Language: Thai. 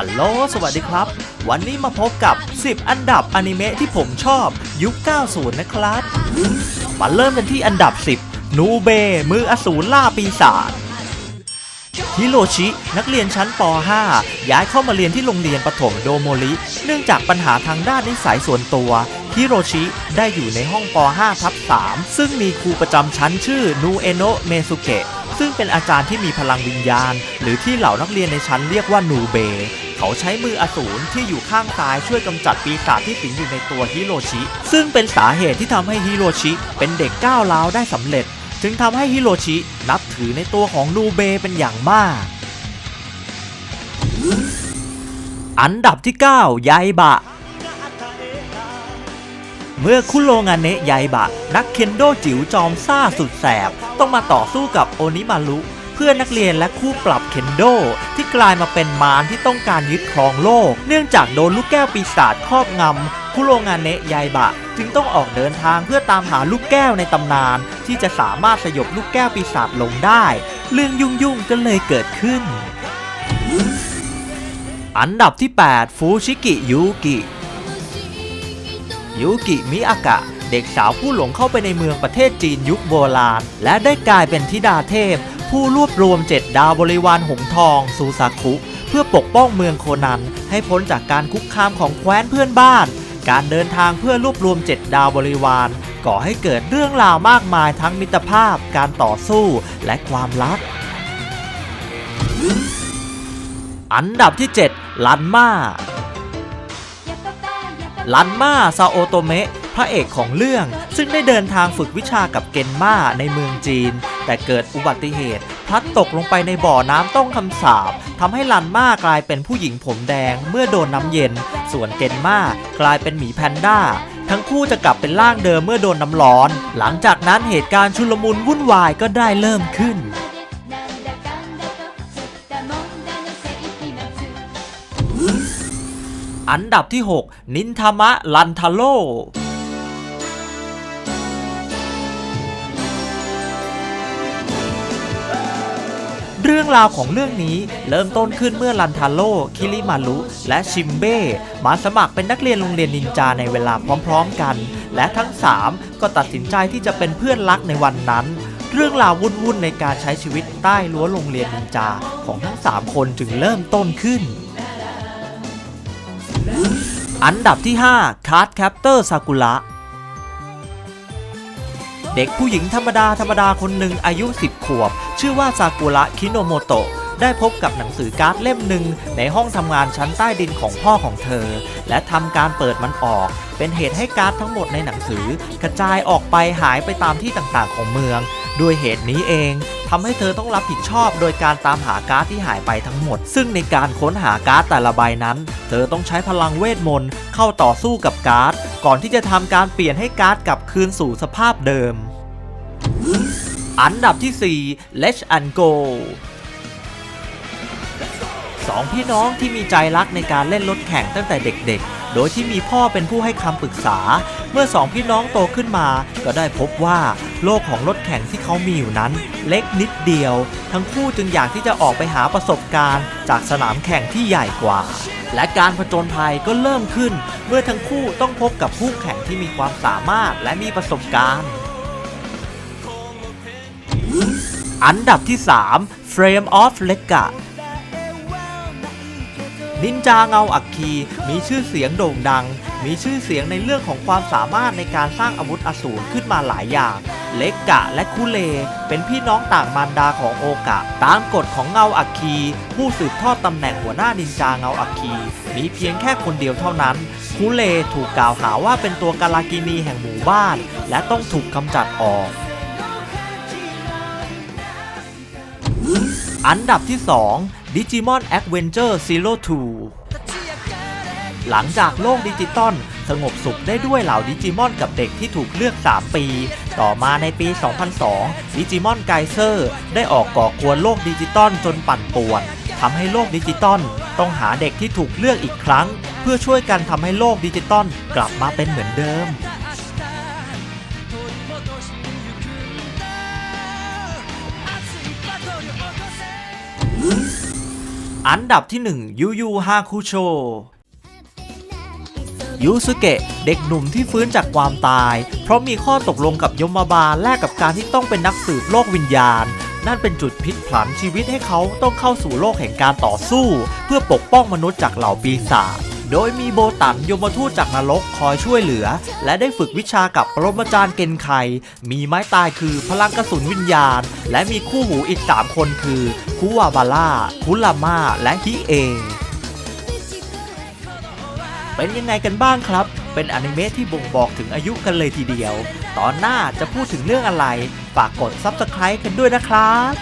ฮัลโหล สวัสดีครับ วันนี้มาพบกับ 10 อันดับอนิเมะที่ผมชอบยุค 90 นะครับ มาเริ่มกันที่อันดับ 10 นูเบ มืออสูรล่าปีศาจ ฮิโรชิ นักเรียนชั้นป .5 ย้ายเข้ามาเรียนที่โรงเรียนประถมโดโมริ เนื่องจากปัญหาทางด้านนิสัยส่วนตัว ฮิโรชิได้อยู่ในห้องป .5 ทับ 3 ซึ่งมีครูประจำชั้นชื่อนูเอโนะเมซุเกะซึ่งเป็นอาจารย์ที่มีพลังวิญญาณ หรือที่เหล่านักเรียนในชั้นเรียกว่านูเบ เขาใช้มืออสูรที่อยู่ข้างซ้ายช่วยกำจัดปีศาจที่สิงอยู่ในตัวฮิโรชิ ซึ่งเป็นสาเหตุที่ทำให้ฮิโรชิเป็นเด็กก้าวร้าวได้สำเร็จ จึงทำให้ฮิโรชินับถือในตัวของนูเบเป็นอย่างมาก อันดับที่9ไยบะ เมื่อคุโรงานเนะไยบะ นักเคนโดจิ๋วจอมซ่าสุดแสบ ต้องมาต่อสู้กับโอนิมารุ เพื่อนนักเรียนและคู่ปรับเคนโด ที่กลายมาเป็นมารที่ต้องการยึดครองโลก เนื่องจากโดนลูกแก้วปีศาจครอบงำคุโรงานเนะไยบะ จึงต้องออกเดินทางเพื่อตามหาลูกแก้วในตำนาน ที่จะสามารถสยบลูกแก้วปีศาจลงได้ เรื่องยุ่งๆก็เลยเกิดขึ้น อันดับที่ 8 ฟูชิกิยูกิยูกิมิอากะเด็กสาวผู้หลงเข้าไปในเมืองประเทศจีนยุคโบราณ และได้กลายเป็นธิดาเทพ ผู้รวบรวมเจ็ดดาวบริวารหงทองซูซาคุเพื่อปกป้องเมืองโคนัน ให้พ้นจากการคุกคามของแคว้นเพื่อนบ้าน การเดินทางเพื่อรวบรวมเจ็ดดาวบริวาร ก่อให้เกิดเรื่องราวมากมายทั้งมิตรภาพ การต่อสู้และความรัก อันดับที่ 7 ลันมาลันมาซาโอโตเมะพระเอกของเรื่องซึ่งได้เดินทางฝึกวิชากับเกนมาในเมืองจีน แต่เกิดอุบัติเหตุ พลัดตกลงไปในบ่อน้ำต้องคำสาบทำให้ลันมากลายเป็นผู้หญิงผมแดงเมื่อโดนน้ำเย็น ส่วนเกนมากลายเป็นหมีแพนด้าทั้งคู่จะกลับเป็นร่างเดิมเมื่อโดนน้ำร้อน หลังจากนั้นเหตุการณ์ชุลมุนวุ่นวายก็ได้เริ่มขึ้น อันดับที่ 6 นินทามะลันทาโล เรื่องราวของเรื่องนี้เริ่มต้นขึ้นเมื่อลันทาโร่คิริมารุและชิมเบ้มาสมัครเป็นนักเรียนโรงเรียนนินจาในเวลาพร้อมๆกัน และทั้ง 3 ก็ตัดสินใจที่จะเป็นเพื่อนรักในวันนั้น เรื่องราววุ่นๆในการใช้ชีวิตใต้รั้วโรงเรียนนินจาของทั้ง 3 คนจึงเริ่มต้นขึ้น อันดับที่5คาร์ เด็กผู้หญิงธรรมดาธรรมดาคนหนึ่งอายุ 10 ขวบ ชื่อว่าซากุระคิโนโมโตะได้พบกับหนังสือการ์ดเล่มหนึ่งในห้องทำงานชั้นใต้ดินของพ่อของเธอ และทำการเปิดมันออก เป็นเหตุให้การ์ดทั้งหมดในหนังสือกระจายออกไปหายไปตามที่ต่างๆของเมือง ด้วยเหตุนี้เองทำให้เธอต้องรับผิดชอบโดยการตามหาการ์ดที่หายไปทั้งหมด ซึ่งในการค้นหาการ์ดแต่ละใบนั้น เธอต้องใช้พลังเวทมนต์เข้าต่อสู้กับการ์ด ก่อนที่จะทำการเปลี่ยนให้การ์ดกลับคืนสู่สภาพเดิม อันดับที่ 4 Let's and Go สองพี่น้องที่มีใจรักในการเล่นรถแข่งตั้งแต่เด็กๆ โดยที่มีพ่อเป็นผู้ให้คำปรึกษา เมื่อสองพี่น้องโตขึ้นมา ก็ได้พบว่าโลกของรถแข่งที่เขามีอยู่นั้น เล็กนิดเดียว ทั้งคู่จึงอยากที่จะออกไปหาประสบการณ์ จากสนามแข่งที่ใหญ่กว่า และการผจญภัยก็เริ่มขึ้น เมื่อทั้งคู่ต้องพบกับผู้แข่งที่มีความสามารถและมีประสบการณ์ อันดับที่ 3 Frame of l e g a นินจาเงาอักคีมีชื่อเสียงโด่งดัง มีชื่อเสียงในเรื่องของความสามารถในการสร้างอาวุธอสูรขึ้นมาหลายอย่าง เลกกะและคุเล เป็นพี่น้องต่างมารดาของโอกะ ตามกฎของเงาอักคี ผู้สืบทอดตำแหน่งหัวหน้านินจาเงาอักคี มีเพียงแค่คนเดียวเท่านั้น คุเลถูกกล่าวหาว่าเป็นตัวกาลากินีแห่งหมู่บ้าน และต้องถูกกำจัดออกอันดับที่ 2 Digimon Adventure Zero Two หลังจากโลกดิจิตอลสงบสุขได้ด้วยเหล่าดิจิมอนกับเด็กที่ถูกเลือก 3 ปี ต่อมาในปี 2002 ดิจิมอนไกเซอร์ได้ออกก่อกวนโลกดิจิตอลจนปั่นป่วนทำให้โลกดิจิตอลต้องหาเด็กที่ถูกเลือกอีกครั้ง เพื่อช่วยกันทำให้โลกดิจิตอลกลับมาเป็นเหมือนเดิม อันดับที่ 1 ยูยูฮาคุโชยูสุเกะเด็กหนุ่มที่ฟื้นจากความตาย เพราะมีข้อตกลงกับยมบาลแลกกับการที่ต้องเป็นนักสืบโลกวิญญาณ นั่นเป็นจุดพลิกผันชีวิตให้เขาต้องเข้าสู่โลกแห่งการต่อสู้ เพื่อปกป้องมนุษย์จากเหล่าปีศาจ โดยมีโบตันยมทูตจากนรกคอยช่วยเหลือ และได้ฝึกวิชากับปรมาจารย์เกนไค มีไม้ตายคือพลังกระสุนวิญญาณ และมีคู่หูอีก 3 คนคือคุวาบาร่าคุลาม่าและฮิเองเป็นยังไงกันบ้างครับ เป็นอนิเมะที่บ่งบอกถึงอายุกันเลยทีเดียว ตอนหน้าจะพูดถึงเรื่องอะไร ฝากกด Subscribe กันด้วยนะครับ